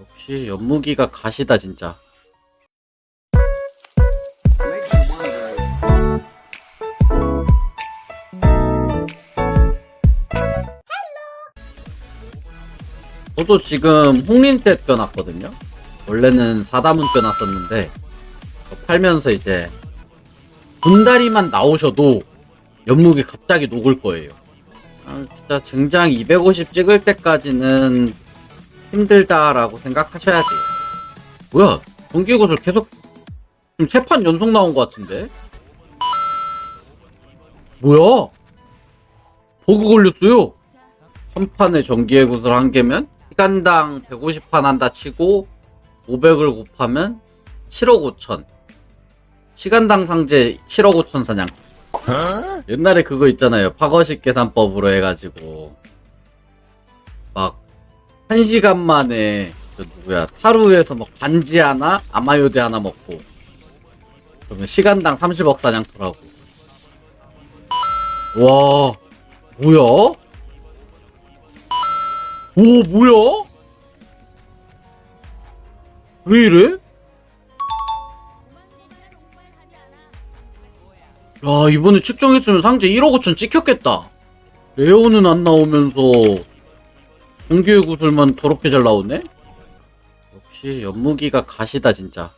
역시 연무기가 가시다 진짜. 저도 지금 홍린때 껴놨거든요. 원래는 4다문 껴놨었는데 저 팔면서 이제 분다리만 나오셔도 연무기 갑자기 녹을 거예요. 아, 진짜 증장 250 찍을 때까지는 힘들다라고 생각하셔야 돼요. 뭐야? 전기구슬 계속 지금 세 판 연속 나온 것 같은데? 뭐야? 버그 걸렸어요. 한 판에 전기의 구슬 한 개면 시간당 150판 한다 치고 500을 곱하면 7억 5천. 시간당 상제 7억 5천 사냥. 옛날에 그거 있잖아요. 파거식 계산법으로 해가지고 막 한 시간 만에 저 누구야 타루에서 막 반지 하나 아마요대 하나 먹고 그러면 시간당 30억 사냥 토라고. 와 뭐야? 오 뭐야? 왜 이래? 야 이번에 측정했으면 상제 1억 5천 찍혔겠다 레오는 안 나오면서 공기의 구슬만 더럽게 잘 나오네? 역시 연무기가 가시다 진짜